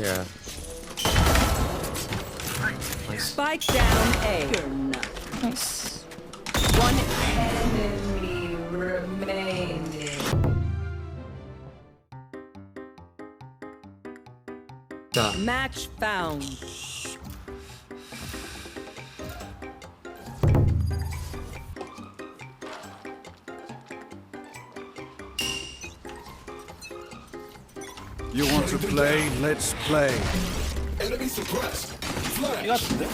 Yeah. Nice. Spike down A. You're. Nice. One enemy remaining. Duh. Match found. You want to play? Let's play. 이 같은데?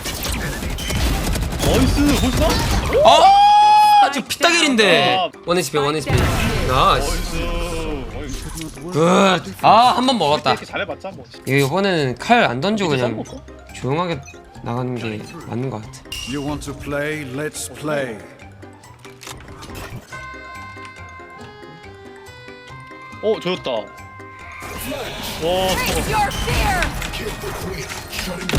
나이스 벌써? 아, 지금 피따길인데. 아. 원 HP, 원 HP. 나이스. 나이스 굿. 아, 한 번 먹었다. 이렇게 잘해봤자 뭐 이번에는 칼 안 던지고 그냥? 조용하게 나가는 게 맞는 것 같아. You want to play? Let's play. 어 조였다 잠깐만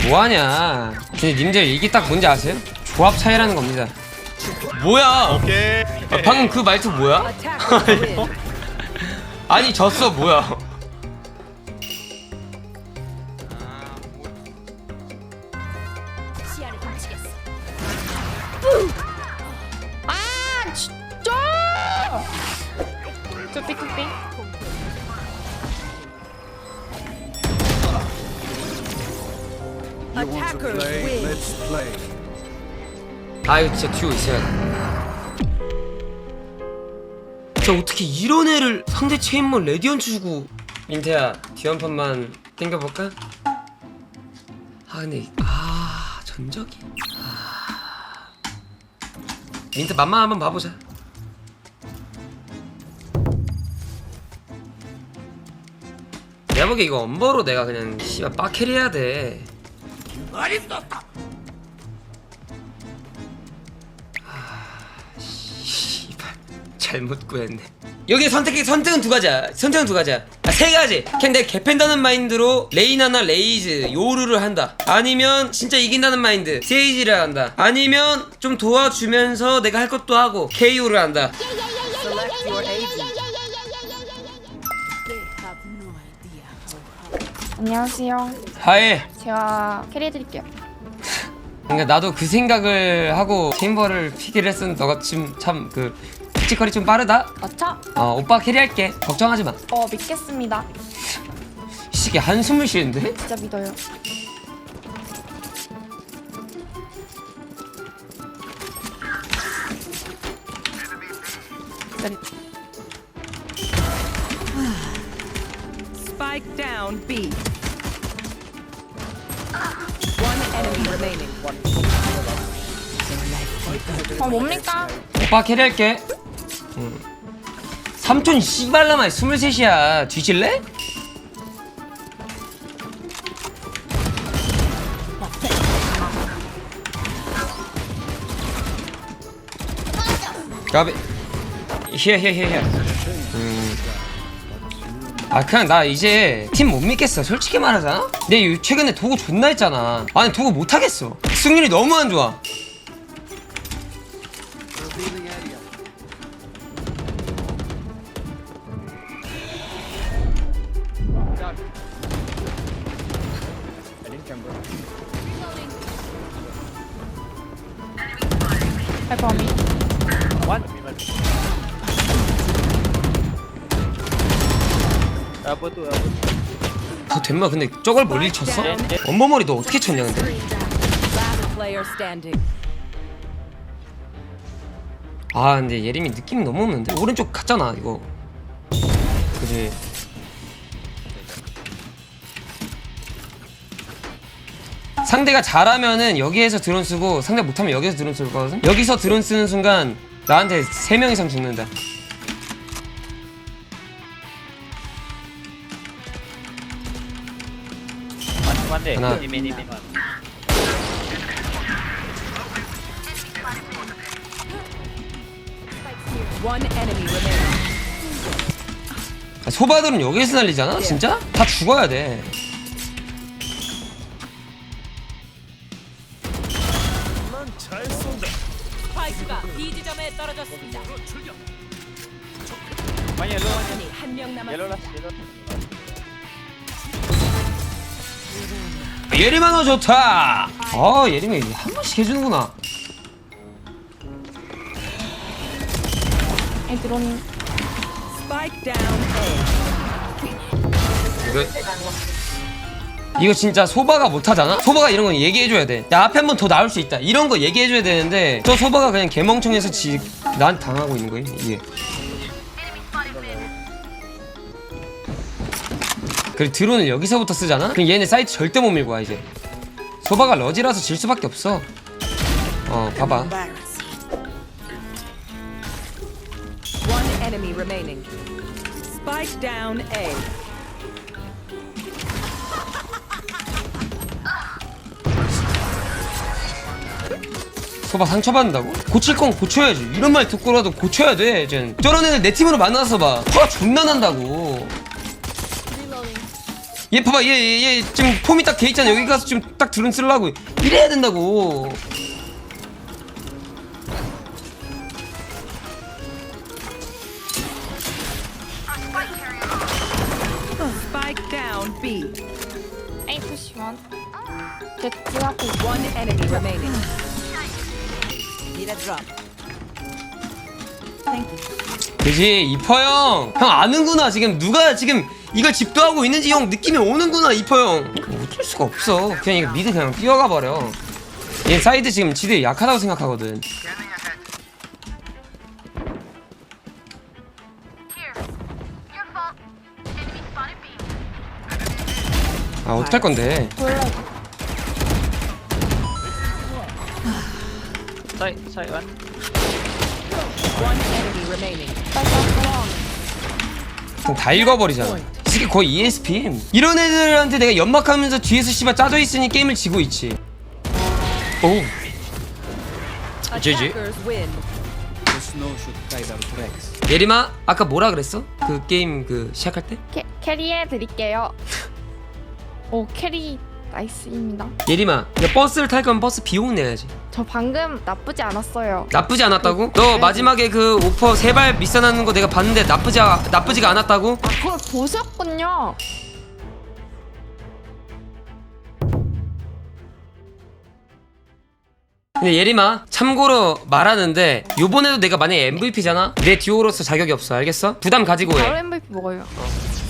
뭐하냐? 근데 님들 이게 딱 뭔지 아세요? 조합 차이라는 겁니다. 뭐야? 오케이 아, 방금 그 말투 뭐야? 아니 졌어 뭐야? 아 진짜! 쭈삐 쭈삐. You want to Attackers play? win. Let's play. 아 이거 진짜 듀오 있어야 돼. 진짜 어떻게 이런 애를 상대 체인몬 레디언츠 주고 민태야 뒤한 판만 땡겨볼까? 아 근데 아 전적이 아... 민태 맘만 한번 봐보자 내가 보기에 이거 엄버로 내가 그냥 씨발 빡캐리 해야 돼 씨발 잘못 구했네. 여기 선택 선택은 두 가지야. 선택은 두 가지야. 아, 세 가지. 그냥 내가 개팬다는 마인드로 레이나나 레이즈 요루를 한다. 아니면 진짜 이긴다는 마인드 세이지를 한다. 아니면 좀 도와주면서 내가 할 것도 하고 KO를 한다. Select your agent. 안녕하세요. 하해. 제가 캐리해드릴게요. 그러니까 나도 그 생각을 하고 체인버를 피기를 했었는데 너가 지금 참그 찌꺼리 좀 빠르다. 맞죠? 어 오빠 캐리할게. 걱정하지 마. 어 믿겠습니다. 이 새끼 한숨을 쉬는데? 진짜 믿어요. 기다리- Spike down B. 어 뭡니까? 오빠 캐리할게. 응. 삼촌 씨발라마 23이야. 뒤질래? 히어 히어 히어 히어. 음. 아 그냥 나 이제 팀 못 믿겠어 솔직히 내 요- 최근에 도구 존나 했잖아 아니 도구 못 하겠어 승률이 너무 안 좋아 할범이. 그 덴마 근데 저걸 멀리 쳤어? 원버머리 너 어떻게 쳤냐 근데? Last player standing. 아 근데 예림이 느낌이 너무 없는데? 오른쪽 갔잖아 이거. 그지 상대가 잘하면은 여기에서 드론 쓰고 상대 못하면 여기서 드론 쓸 거거든? 여기서 드론 쓰는 순간 나한테 3명 이상 죽는다. 하나. One enemy remaining. 아, 소바들은 여기에서 날리잖아? 진짜? 다 죽어야 돼 스파이크가 B 지점에 떨어졌습니다. 한명 남았습니다. 예리만 너 좋다 아 예림이 한 번씩 해주는구나 down A. 이거 이거 진짜 소바가 못하잖아? 소바가 이런 건 얘기해줘야 돼. 야, 앞에 한 번 더 나올 수 있다. 이런 거 얘기해줘야 되는데, 저 소바가 그냥 개멍청해서 지, 나한테 당하고 있는 거야, 이게. 그리고 드론을 여기서부터 쓰잖아? 그럼 얘네 사이트 절대 못 밀고 와, 이제. 소바가 러지라서 질 수밖에 없어. 어, 봐봐. One enemy A. 소바 상처받는다고? 고칠 건 고쳐야지. 이런 말 듣고라도 고쳐야 돼, 이젠. 저런 애들 내 팀으로 만나서 봐. 화가 존나 난다고. 얘 봐봐, 얘, 얘, 얘 지금 폼이 딱 돼 있잖아. 여기 가서 지금 딱 드론 쓰려고. 이래야 된다고. Spike down B. A 푸시원 제트 앞에 One enemy remaining. Need a drop. Thank you. 그지, 이퍼 형. 형 아는구나. 지금 누가 지금 이걸 집도하고 있는지 형 느낌이 오는구나, 이퍼 형. 어쩔 수가 없어. 그냥 이거 미드 그냥 뛰어가 버려. 얘 사이드 지금 지대 약하다고 생각하거든. 아, 어떡할 건데. 돌려 Side, side one. One enemy remaining. 다 읽어버리잖아. 이 새끼 거의 ESP. 이런 애들한테 내가 연막하면서 뒤에서 씨발 짜져 있으니 게임을 지고 있지. 오, GG. Attackers win. Tracks. 예림아, 아까 뭐라 그랬어? 그 게임 그 시작할 때? 캐, 캐리해 드릴게요 오 캐리 나이스입니다 예림아, 야 버스를 탈 거면 버스 비용 내야지. 저 방금 나쁘지 않았어요 나쁘지 않았다고? 너 마지막에 그 오퍼 세발 미션하는 거 내가 봤는데 나쁘지 아, 나쁘지가 않았다고? 아 그걸 보셨군요 근데 예림아, 참고로 말하는데 요번에도 내가 만약에 MVP잖아? 내 듀오로서 자격이 없어, 알겠어? 부담 가지고 바로 해. MVP 먹어요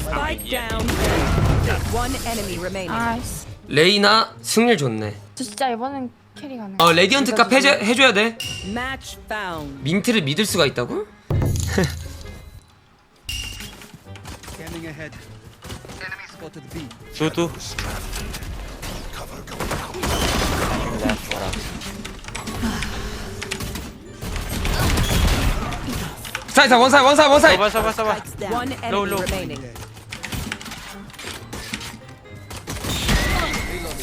Spike down A. One enemy remaining. 아이씨 레이나 승률 좋네. 저 진짜 이번엔 캐리 가능 어 레디언트 값 해줘, 해줘야 돼. Match found. 민트를 믿을 수가 있다고? Scanning ahead. Enemy spotted B. Two. 사이드 원사이 원사이 원사이. Soba. Spikes down. One enemy Low, low. remaining.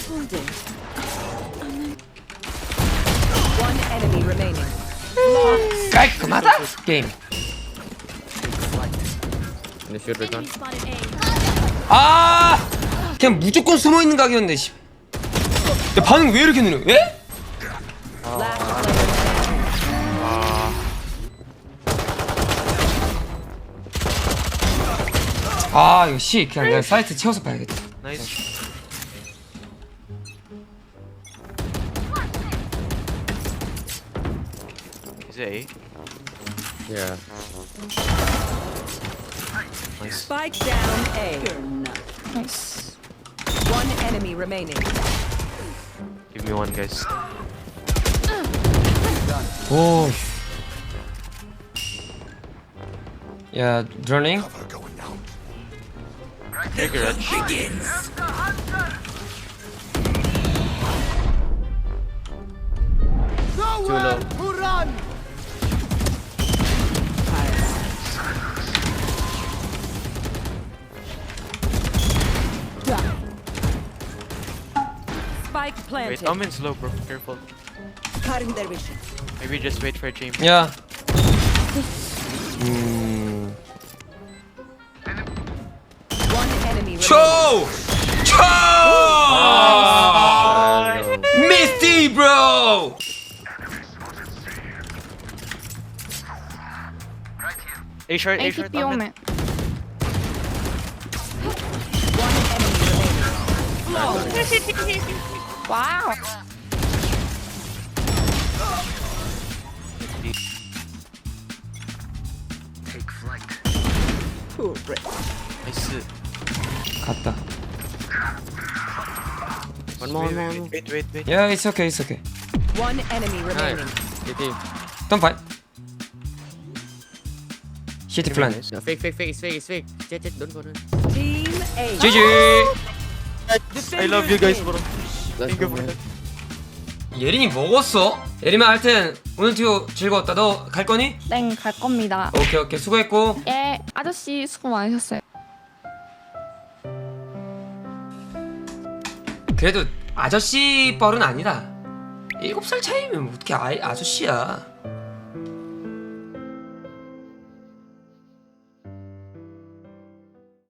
One enemy remaining. 깔끔하다 게임. 아 그냥 무조건 숨어 있는 각이었는데 씨. 야 반응 왜 이렇게 느려? 예? Last player standing. 아 이거 씨 그냥 내가 사이트 채워서 봐야겠다. Nice. Is it A? Spike down A. 나이스 One enemy remaining. Give me one, guys. 오. 야 드러닝. Take your edge. Wait, planted. Omen's low, bro. Careful. Cutting their vision. Maybe just wait for a team. 야. 음. One enemy remaining. 초! 초! 미스티 브로! A short, A A short. TP Omen. 오면 One enemy remaining. 와우. 나이스. 갔다 One more, one more. Wait, wait, wait. 야 it's okay it's okay One enemy remaining. don't fight shit plan No, fake, fake, fake, it's fake, it's fake. Jet, jet, don't go there. Team A. GG I love you guys, bro. 예린이 먹었어? 예린아 하여튼 오늘 듀오 즐거웠다 너 갈 거니? 땡, 갈 겁니다. 오케이 오케이 수고했고 예, 아저씨 수고 많으셨어요. 그래도 아저씨 뻘은 아니다 7살 차이면 어떻게 아, 아저씨야